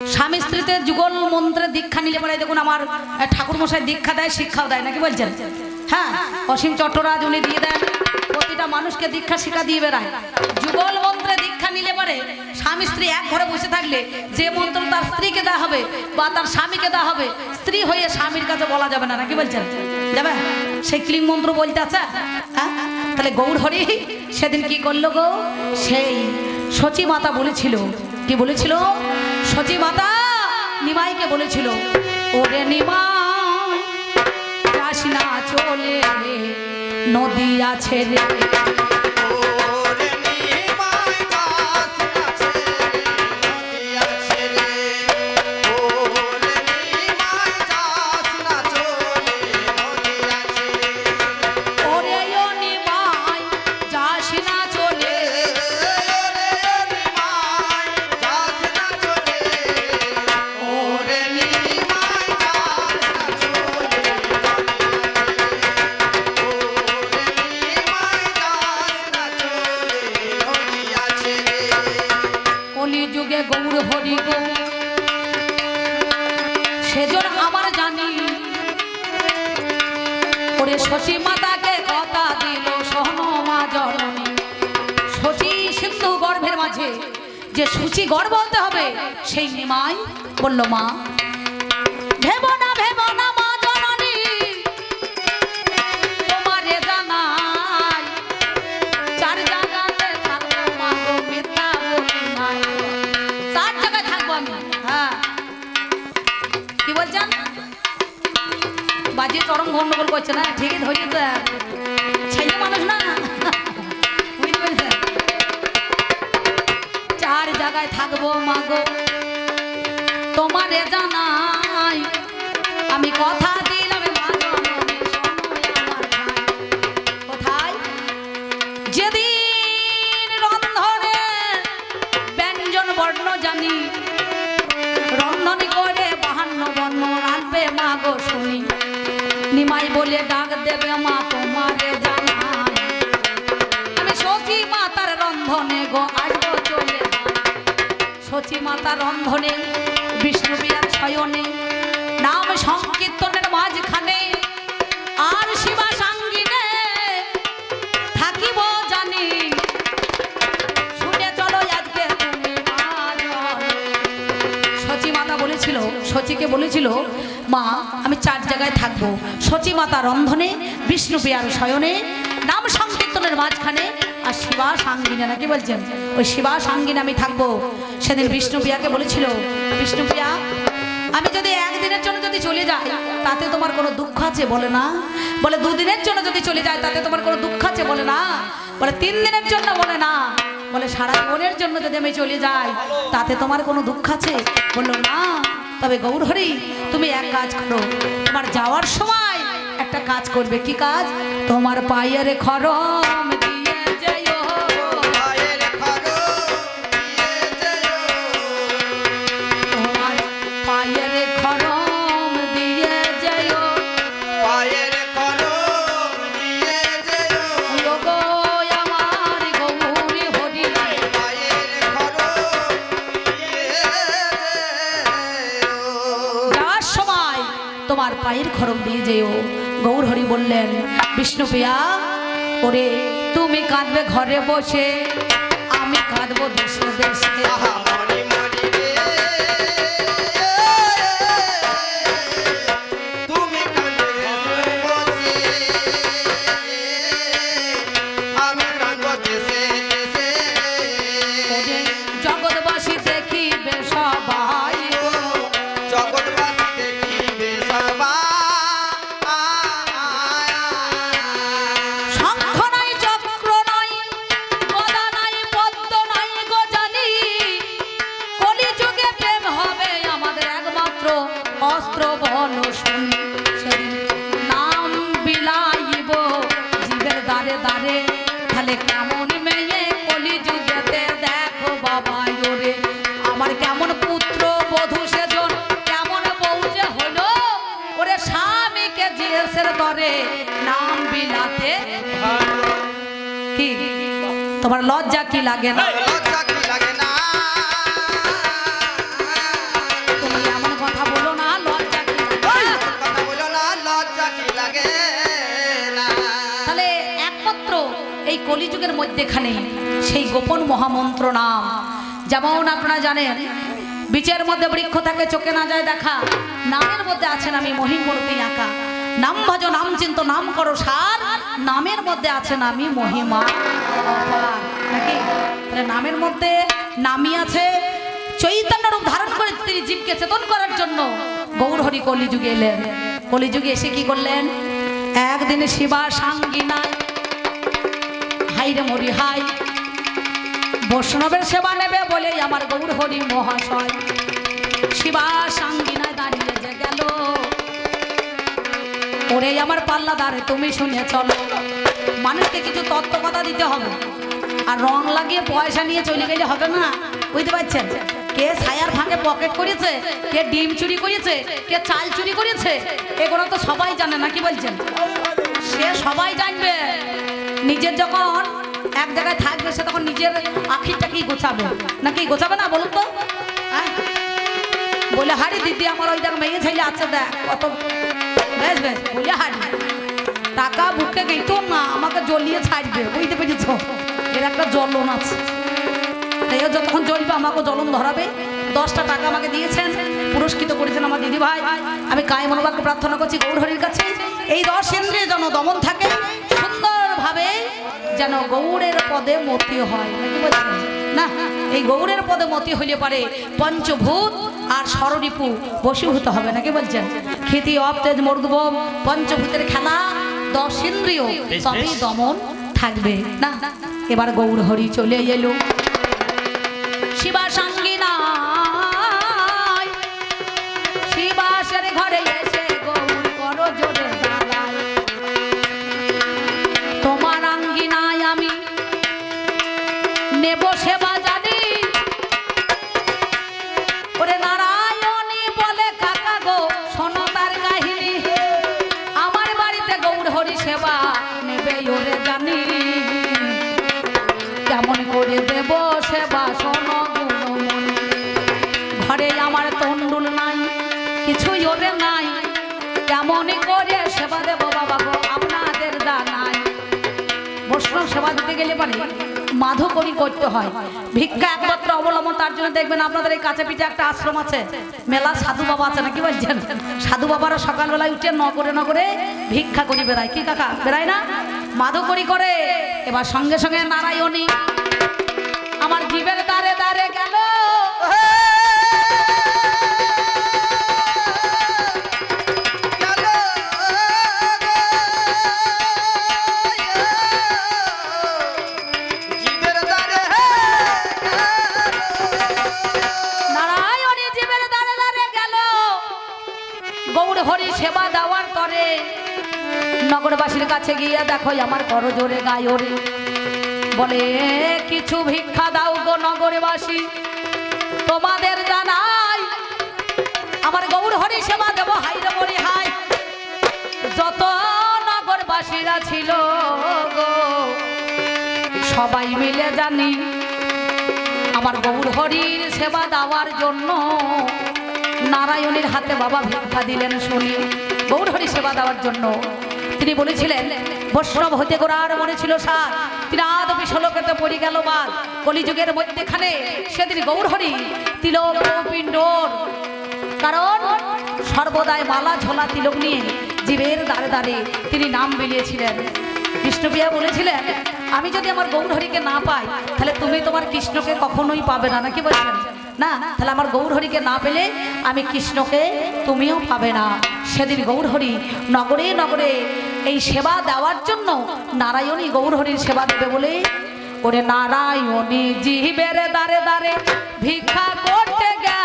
স্বামী স্ত্রীতে যুগল মন্ত্রে দীক্ষা নিলে পরে দেখুন আমার ঠাকুর মশাই দীক্ষা দেয়, শিক্ষাও দেয়, নাকি বলছেন? হ্যাঁ অসীম চট্টরাজ উনি দিয়ে দেন, প্রতিটা মানুষকে দীক্ষা শিক্ষা দিয়ে বেড়ায়। যুগল মন্ত্রে দীক্ষা নিলে পরে স্বামী স্ত্রী এক ঘরে বসে থাকলে যে মন্ত্র তার স্ত্রীকে দেওয়া হবে বা তার স্বামীকে দেওয়া হবে, স্ত্রী হয়ে স্বামীর কাছে বলা যাবে না, নাকি বলছেন? যাবে? সেই ক্লিং মন্ত্র বলতে আছে? হ্যাঁ? তাহলে গৌর হরি সেদিন কি করল গো? সেই সচী মাতা বলেছিল কি বলেছিল? সচি মাতা নিমাইকে বলেছিল। ওরে নিমাই চলে নদী আছে রে। সেজন আমার জানি। ওরে শশী মাতাকে কথা দিল সহনমা জননী। শশী সিন্ধু গর্ভের মাঝে যে সূচি গর্ব হতে হবে, সেই নিমাই বলল, মা, ভেব চরম গন্ডগোল করছে না, ঠিকই ধরি তো। ছেলে মানুষ না। বুঝতে চার জায়গায় থাকব মাগো তোমারে জানাই, আমি কথা বলে ডাক দেবে মা তোমারে জানাই আমি সচি মাতার রন্ধনে গো আসব চলে সচি মাতার রন্ধনে, বিষ্ণু বিয়ার শয়নে নাম সংকীর্তনের মাঝখানে আর শিবা সাঙ্গিনে থাকিব জানি। শুনে চলো আজকে সচি মাতা বলেছিল সচিকে বলেছিল মা, আমি চার জায়গায় থাকব। সচি মাতা রন্ধনে, বিষ্ণু পিয়ার শয়নে, নাম সংকীর্তনের মাঝখানে, আর শিবা সাঙ্গিনে নাকি বলছেন? ওই শিবা সাঙ্গিনে আমি থাকব। সেদিন বিষ্ণু পিয়াকে বলেছিল, বিষ্ণু পিয়া, আমি যদি একদিনের জন্য যদি চলে যাই, তাতে তোমার কোনো দুঃখ আছে বলে না? বলে, দুদিনের জন্য যদি চলে যায় তাতে তোমার কোনো দুঃখ আছে বলে না? বলে, তিন দিনের জন্য বলে না। বলে, সারা জীবনের জন্য যদি আমি চলে যাই, তাতে তোমার কোনো দুঃখ আছে? বলল, না। তবে গৌরহরি, তুমি এক কাজ করো। তোমার যাওয়ার সময় একটা কাজ করবে। কি কাজ? তোমার পায়ের খরম তোমার পায়ের খরম দিয়ে যেও। গৌর হরি বললেন, বিষ্ণু বিষ্ণুপ্রিয়া ওরে, তুমি কাঁদবে ঘরে বসে, আমি কাঁদবো দেশে দেশে। তোমার লজ্জা কি লাগে না? তুমি এমন কথা বলো না তাহলে একমাত্র এই কলিযুগের মধ্যেখানে সেই গোপন মহামন্ত্র নাম। যেমন আপনারা জানেন বীজের মধ্যে বৃক্ষ থাকে চোখে না যায় দেখা। নামের মধ্যে আছেন আমি মহিমূর্তি আঁকা। নাম ভজ নাম চিন্ত, নাম করো, সার। নামের মধ্যে আছেন আমি মহিমা। নাকি? নামের মধ্যে নামই আছে চৈতন্য রূপ ধারণ করে তিনি জীবকে চেতন করার জন্য গৌরহরি কলিযুগে এলেন। কলিযুগে এসে কি করলেন? একদিন শিবা সাঙ্গিনায় হাই রে মরি হাই বৈষ্ণবের সেবা নেবে বলে আমার গৌর হরি মহাশয়। শিবা সাঙ্গিনায় দাঁড়িয়ে যে গেল। ওরে আমার পাল্লা দাঁড়ে তুমি শুনে চলো। মানুষকে কিছু তত্ত্ব কথা দিতে হবে। আর রং লাগিয়ে পয়সা নিয়ে চলে গেলে হবে না। বুঝতে পারছেন? কে ছায়ার ফাঁকে পকেট করেছে, কে ডিম চুরি করেছে, কে চাল চুরি করেছে, এগুলো তো সবাই জানে না, কি বলছেন? সে সবাই জানবে। নিজের যখন এক জায়গায় থাকবে, সে তখন নিজের আখিরটাকেই গোছাবে? নাকি গোছাবে না, বলুন তো? হ্যাঁ? বলে, হারি দিদি, আমার ওই দেখ মেয়ে ছেলে আছে, দেখ, কত বেশ বেশ বলে হারি। টাকা বুকে গেইতো না আমাকে জ্বলিয়ে ছাড়বে, বুঝতে পেরেছ? এর একটা জ্বলন আছে। তাই যতক্ষণ জ্বলবে, আমাকে জ্বলন ধরাবে। দশটা টাকা আমাকে দিয়েছেন, পুরস্কৃত করেছেন আমার দিদি ভাই আমি কায় মনোবাক্য প্রার্থনা করছি, গৌরহরির কাছে। এই রস ইন্দ্রিয় যেন দমন থাকে, সুন্দরভাবে যেন গৌরের পদে মতি হয়। নাকি বলছেন? না, এই গৌরের পদে মতি হইলে পারে পঞ্চভূত আর স্মরণীপু বসীভূত হবে নাকি বলছেন? খেতি অপ্তেজ মর্দব পঞ্চভূতের খেলা দশ ইন্দ্রিয় সবই দমন থাকবে। না এবার গৌর হরি চলে এলো। শিবা সেবা দিতে গেলে পারে মাধকরি করতে হয়। ভিক্ষা একমাত্র অবলম্বন তার জন্য দেখবেন আপনাদের এই কাছে পিঠে একটা আশ্রম আছে। মেলা সাধু বাবা আছে নাকি বলছেন? সাধু বাবারা সকালবেলায় উঠে নগরে নগরে ভিক্ষা করি বেড়ায়। কি কাকা, বেড়ায় না? মাধকরি করে। এবার সঙ্গে সঙ্গে নারায়ণী। আমার জীবের দ্বারে দ্বারে গেল। গৌর হরি সেবা দেওয়ার পরে নগরবাসীর কাছে গিয়ে দেখো, আমার করো জোরে গায়রে বলে, কিছু ভিক্ষা দাও গো নগরবাসী, তোমাদের জানাই, আমার গৌর হরি সেবা দেব হাইরে মরি হাই যত নগরবাসীরা ছিল গো, সবাই মিলে জানি, আমার গৌর হরির সেবা দেওয়ার জন্য নারায়ণীর হাতে বাবা ভিক্ষা দিলেন শুনি গৌর হরি সেবা দেওয়ার জন্য। তিনি বলেছিলেন, বৈষ্ণব হতে গোড়ার মনে ছিল সার। তিনি আদপি ষোলকেতে পড়ে গেল বাদ কলিযুগের মধ্যেখানে সেদিন গৌর হরি তিলক পিণ্ডর। কারণ সর্বদাই মালা ঝোলা তিলক নিয়ে জীবের দ্বারে দ্বারে তিনি নাম বিলিয়েছিলেন। কৃষ্ণপ্রিয়া বলেছিলেন, আমি যদি আমার গৌরহরিকে না পাই, তাহলে তুমি তোমার কৃষ্ণকে কখনোই পাবে না। নাকি বলছেন? না, তাহলে আমার গৌরহরিকে না পেলে আমি কৃষ্ণকে তুমিও পাবে না। সেদিন গৌরহরি নগরে নগরে এই সেবা দেওয়ার জন্য নারায়ণী গৌরহরির সেবা দেবে বলে ওরে নারায়ণী জিহিবের দ্বারে দ্বারে ভিক্ষা করতে গেল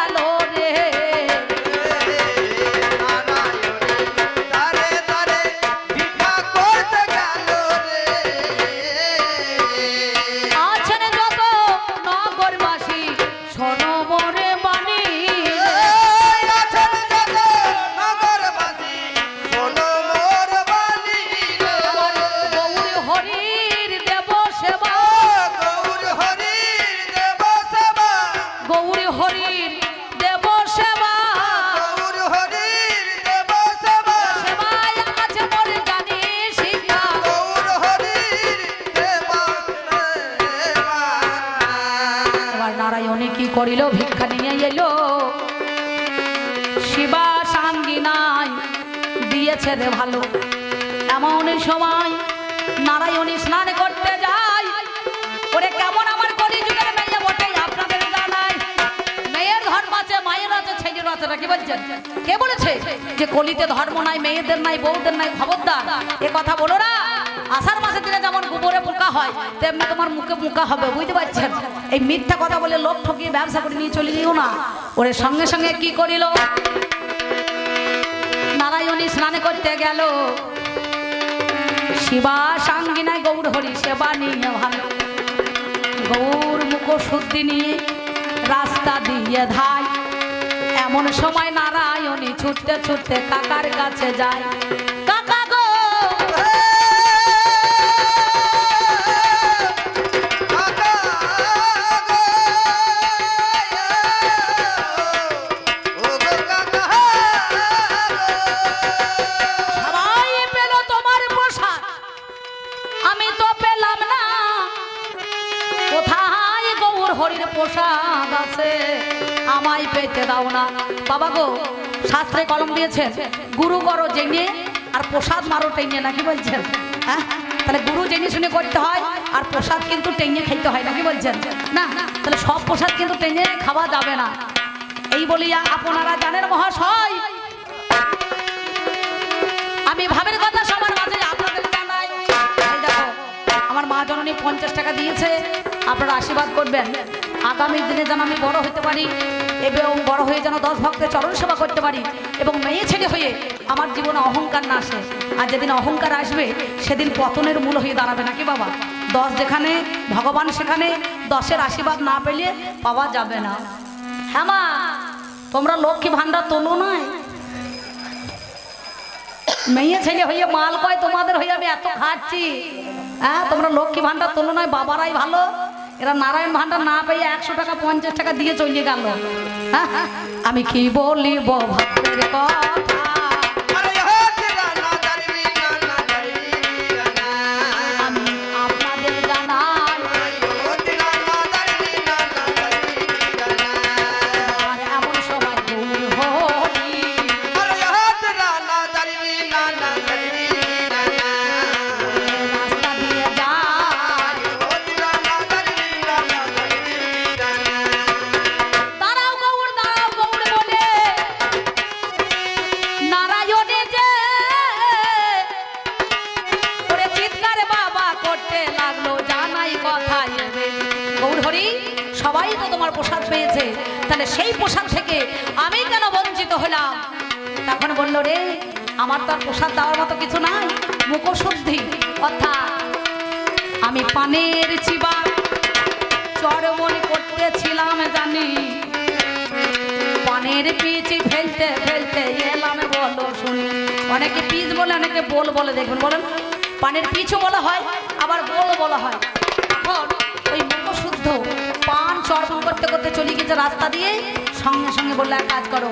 করিল, ভিক্ষা নিয়ে এলো। শিবা সাঙ্গিনাই দিয়েছে রে ভালো। এমন সময় নারায়ণী স্নান করতে যায়। ওরে, কেমন আমার মেয়ে মেয়ের মায়ের নাকি বলছেন? কে বলেছে যে কলিতে ধর্ম নাই, মেয়েদের নাই নাই এ কথা বলো না। আষাঢ় মাসের দিনে যেমন গোবরে পোকা হয়, তেমনি তোমার মুখে মুখা হবে, বুঝতে পারছেন? এই মিথ্যা কথা বলে লোক ঠকিয়ে ব্যবসা করে নিয়ে চলে যেও না। ওরে সঙ্গে সঙ্গে কি করিল? নারায়ণী স্নান করতে গেল। শিবা সাঙ্গিনায় গৌর হরি সেবা নিয়ে ভালো। গৌর মুখ শুদ্ধি নিয়ে রাস্তা দিয়ে ধায়। এমন সময় নারায়ণী ছুটতে ছুটতে কাকার কাছে যায়। হরির প্রসাদ আছে। আমায় পেতে দাও না। বাবা গো, শাস্ত্রে কলম দিয়েছেন, গুরু করো জেনে আর প্রসাদ মারো টেনে, নাকি বলছেন? হ্যাঁ? তাহলে গুরু জেনে শুনে করতে হয়, আর প্রসাদ কিন্তু টেনে খাইতে হয়, নাকি বলছেন? না, তাহলে সব প্রসাদ কিন্তু টেনে খাওয়া যাবে না। এই বলিয়া আপনারা জানেন মহাশয়, আমি ভাবের কথা সবার মাঝে আপনাদের জানাই। আমার মা জননী পঞ্চাশ টাকা দিয়েছে আপনারা আশীর্বাদ করবেন। আগামী দিনে যেন আমি বড় হতে পারি এবং বড় হয়ে যেন দশ ভক্তের চরণ সেবা করতে পারি এবং মেয়ে ছেলে হয়ে আমার জীবনে অহংকার না আসে। আর যেদিন অহংকার আসবে, সেদিন পতনের মূল হয়ে দাঁড়াবে নাকি বাবা? দশ যেখানে, ভগবান সেখানে, দশের আশীর্বাদ না পেলে পাওয়া যাবে না। হ্যাঁ মা, তোমরা লক্ষ্মী ভাণ্ডার তোলো নয় মেয়ে ছেলে হইয়ে মাল কয় তোমাদের হয়ে আমি এত খাচ্ছি হ্যাঁ তোমরা লক্ষ্মী ভান্ডার তুলনায় বাবারাই ভালো। এরা নারায়ণ ভান্ডার না পেয়ে একশো টাকা, পঞ্চাশ টাকা দিয়ে চলিয়ে গেল হ্যাঁ? আমি কি বলিব বাবা কথা আমার তো আর প্রসাদ দেওয়ার মতো কিছু নাই, মুখশুদ্ধি। অর্থাৎ আমি পানের চিবা চরমন করতেছিলাম জানি। পানের পিচ ফেলতে ফেলতে এলাম বলো শুনি। অনেকে পিচ বলে, অনেকে বোল বলে, দেখুন বলেন। পানের পিছু বলা হয়, আবার বোল বলা হয়। এখন ওই মুখশুদ্ধ পান চর্বণ করতে করতে চলে গেছে রাস্তা দিয়ে, সঙ্গে সঙ্গে বললে, এক কাজ করো।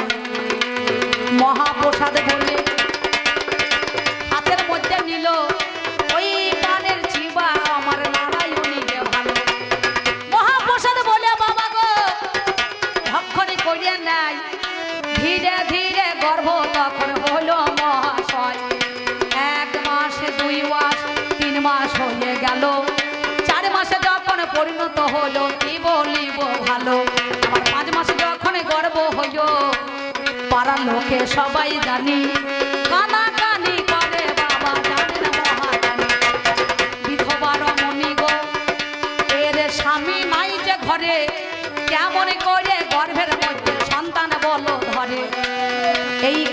মহাপ্রসাদে বললে তখন হলো মহাশয়। এক মাস দুই মাস, তিন মাস হয়ে গেল। চার মাসে যখন পরিণত হলো, কি বলিব ভালো? আমার পাঁচ মাসে যখন গর্ব হইল পাড়ার লোকে সবাই জানি কানা স্বামী নাই যে ঘরে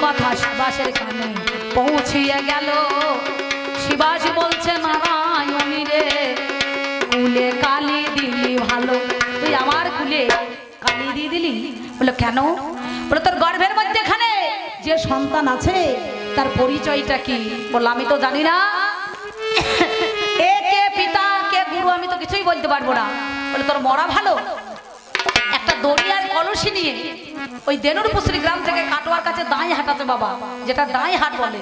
কথা শিবাসের কানে পৌঁছিয়ে গেল। শিবাস বলছে, নারায়ণী রে, কুলে কালি দিলি ভালো। তুই আমার কুলে কালি দিয়ে দিলি? বলে, কেন? বলে, তোর গর্ভের মধ্যে এখানে যে সন্তান আছে, তার পরিচয়টা কি? বলল আমি তো জানি না। এ কে পিতা, কে গুরু, আমি তো কিছুই বলতে পারব না। বলে, তোর মরা ভালো? একটা দড়িয়ার কলসি নিয়ে ওই দেনুরপুসরি গ্রাম থেকে কাটোয়ার কাছে দাঁই হাঁটাতে বাবা, যেটা দাঁই হাট বলে।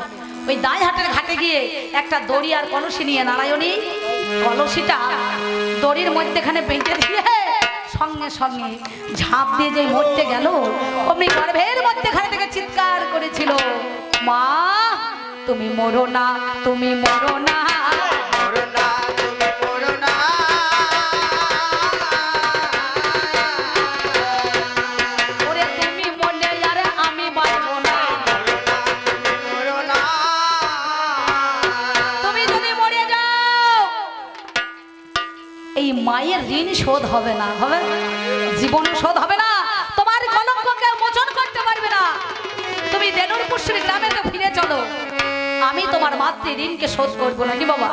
ওই দাঁই হাটের ঘাটে গিয়ে একটা দড়ি আর কলসি নিয়ে নারায়ণী কলসিটা দড়ির মধ্যেখানে বেঁধে দিয়ে সঙ্গে সঙ্গে ঝাঁপ দিয়ে যে মরতে গেল, অমনি গর্ভের মধ্যেখানে থেকে চিৎকার করেছিল, মা, তুমি মরো না, তুমি মরো না। ঋণ শোধ হবে না, হবে? জীবন শোধ হবে না। তোমার কলঙ্ককে মোচন করতে পারবে না। তুমি দেনুর পুষ্টির গ্রামে তো ফিরে চলো। আমি তোমার মাতৃ ঋণকে শোধ করব নাকি বাবা?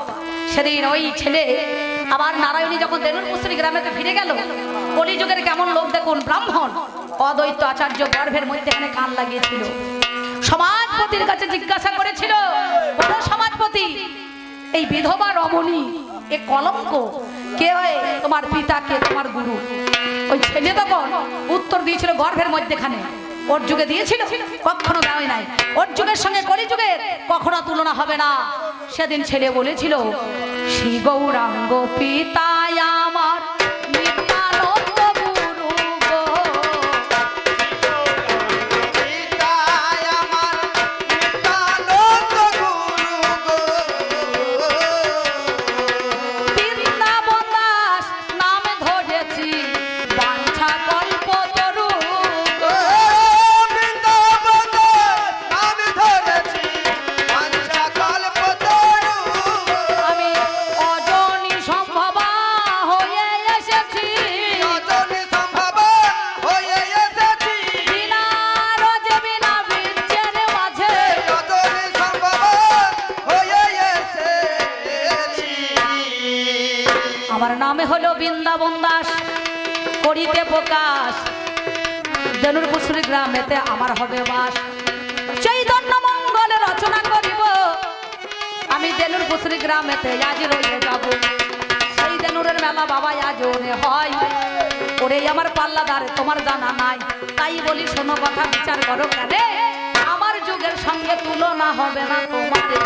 সেদিন ওই ছেলে আবার নারায়ণী যখন দেনুর পুষ্টির গ্রামেতে ফিরে গেল, কলিযুগের কেমন লোক দেখুন, ব্রাহ্মণ। অদ্বৈত আচার্য গর্ভের মধ্যে এখানে কান লাগিয়েছিল। সমাজপতির কাছে জিজ্ঞাসা করেছিল বড় সমাজপতি? এই বিধবা রমণী, এ কলঙ্ক কে হয়? তোমার পিতাকে তোমার গুরু। ওই ছেলে তখন উত্তর দিয়েছিল গর্ভের মধ্যেখানে। ওর যুগে দিয়েছিল? কখনো দেওয়াই নাই। ওর যুগের সঙ্গে কলি যুগের কখনো তুলনা হবে না। সেদিন ছেলে বলেছিল, শ্রী পিতায় আমার আমার নামে হলো বৃন্দাবন দাস, করিতে প্রকাশ। কুসুরি গ্রামেতে আমার হবে বাস। চৈতন্য মঙ্গলে রচনা করিব। আমি দেনুর কুসুরি গ্রামেতে আজ রয়ে যাব। সেই দেনুরের মেলা বাবা আজ ওরে হয়। ওরে আমার পাল্লাদার, তোমার জানা নাই। তাই বলি শোনো কথা, বিচার করো কেন? আমার যুগের সঙ্গে তুলনা হবে না তোমাদের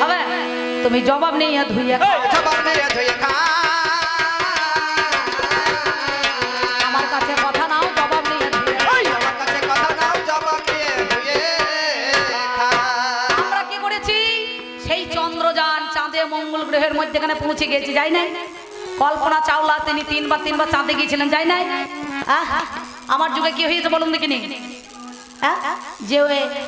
হবে? তুমি জবাব নিয়ে ধুইয়ে গ্রহের মধ্যেখানে পৌঁছে গেছি যাই নাই? কল্পনা চাওলা তিনি তিনবার তিনবার চাঁদে গিয়েছিলেন যাই নাই? আমার যুগে কি হয়েছে বলুন দেখিনি? যে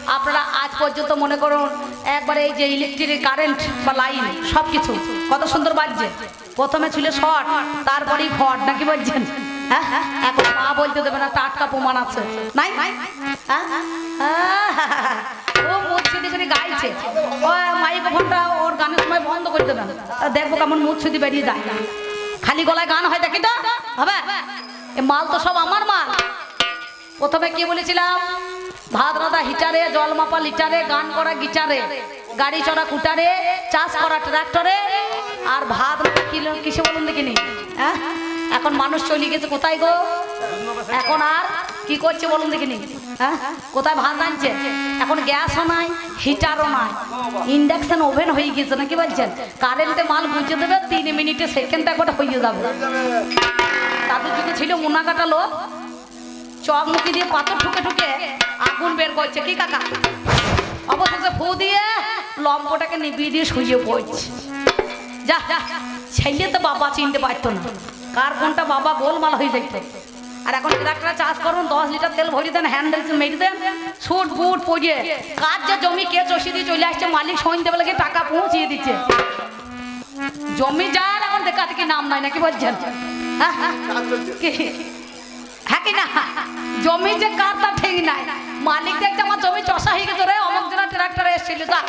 আপনারা আজ পর্যন্ত মনে করুন একবারে এই যে ইলেকট্রিক কারেন্ট বা লাইন সব কিছু কত সুন্দর বাজছে। প্রথমে ছিল শট তারপরেই ফট নাকি বলছেন? হ্যাঁ? এখন মা বলতে দেবে না টাটকা প্রমাণ আছে। নাই? হ্যাঁ? আহ, ও গাইছে। ও ওর গানের সময় বন্ধ করে দেখব কেমন বেরিয়ে যায়। খালি গলায় গান হয় দেখি তো। হবে? মাল তো সব আমার মাল। প্রথমে কি বলেছিলাম? ভাত রাধা হিটারে জল মাপা লিটারে গান করা গিটারে গাড়ি চড়া কুটারে চাষ করা ট্রাক্টরে আর ভাত কিলো কিসে বলুন দেখিনি হ্যাঁ? এখন মানুষ চলে গেছে কোথায় গো? এখন আর কি করছে বলুন দেখিনি হ্যাঁ? কোথায় ভাত আনছে? এখন গ্যাসও নাই, হিটারও নাই। ইন্ডাকশন ওভেন হয়ে গেছে নাকি বলছেন? কারেন্টে মাল বুঝে দেবে, তিন মিনিটে সেকেন্ড একটা হয়ে যাবে। তাদের যুগে ছিল মুনা কাটা লোক, চক মুখি দিয়ে পাথর ঠুকে ঠুকে আগুন বের করছে। কি কাকা? অবশেষে ফু দিয়ে লম্বটাকে নিবিয়ে দিয়ে শুয়ে পড়ছে। যা ছেলে তো বাবা চিনতে পারতো না। কার কোনটা বাবা গোলমাল হয়ে যেত আর এখন ট্রাক্টরে চাষ করুন দশ লিটার তেল ভরি দেন হ্যান্ডেল মেরে দেন সুট বুট পরিয়ে। কাজ যে জমি কে চষি দিয়ে চলে আসছে মালিক সইনতে বলে কি টাকা পৌঁছিয়ে দিচ্ছে। জমি যার এখন দেখা দেখি নাম নাই নাকি বলছেন? হ্যাঁ, হ্যাঁ। কি? হ্যাঁ না? জমি যে কার তা ঠিক নাই। মালিক দেখছে আমার জমি চষা হয়ে গেছে রে অমুক দিনের ট্রাক্টরে এসেছিল তা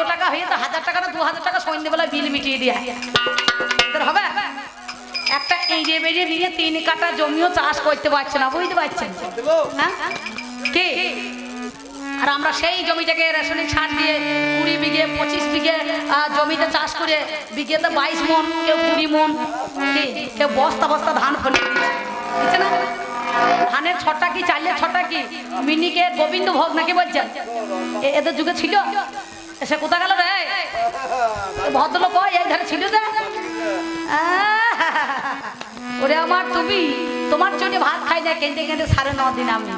কত টাকা হয়েছে হাজার টাকা না দু হাজার টাকা সন্ধ্যেবেলা বিল মিটিয়ে দিয়ে। হবে? একটা এড়িয়ে বেরিয়ে নিয়ে তিন কাটা জমিও চাষ করতে পারছে না, বুঝতে পারছেন? হ্যাঁ? কি? আর আমরা সেই জমিটাকে রেশনিক সার দিয়ে কুড়ি বিঘে, পঁচিশ বিঘে জমিতে চাষ করে বিঘেতে বাইশ মন, কেউ কুড়ি মন কেউ বস্তা বস্তা ধান ফলিয়ে দিচ্ছে। না? ধানের ছটা কি, চালের ছটা কি? মিনিকে গোবিন্দ ভোগ নাকি বলছেন? এদের যুগে ছিল? সে কোথা গেল রে? ভদ্রলোক কই, এই ধারে ছিল যে? ওরে আমার তুমি তোমার জন্য ভাত খাই না কেঁদে কেঁদে সাড়ে ন দিন আমি।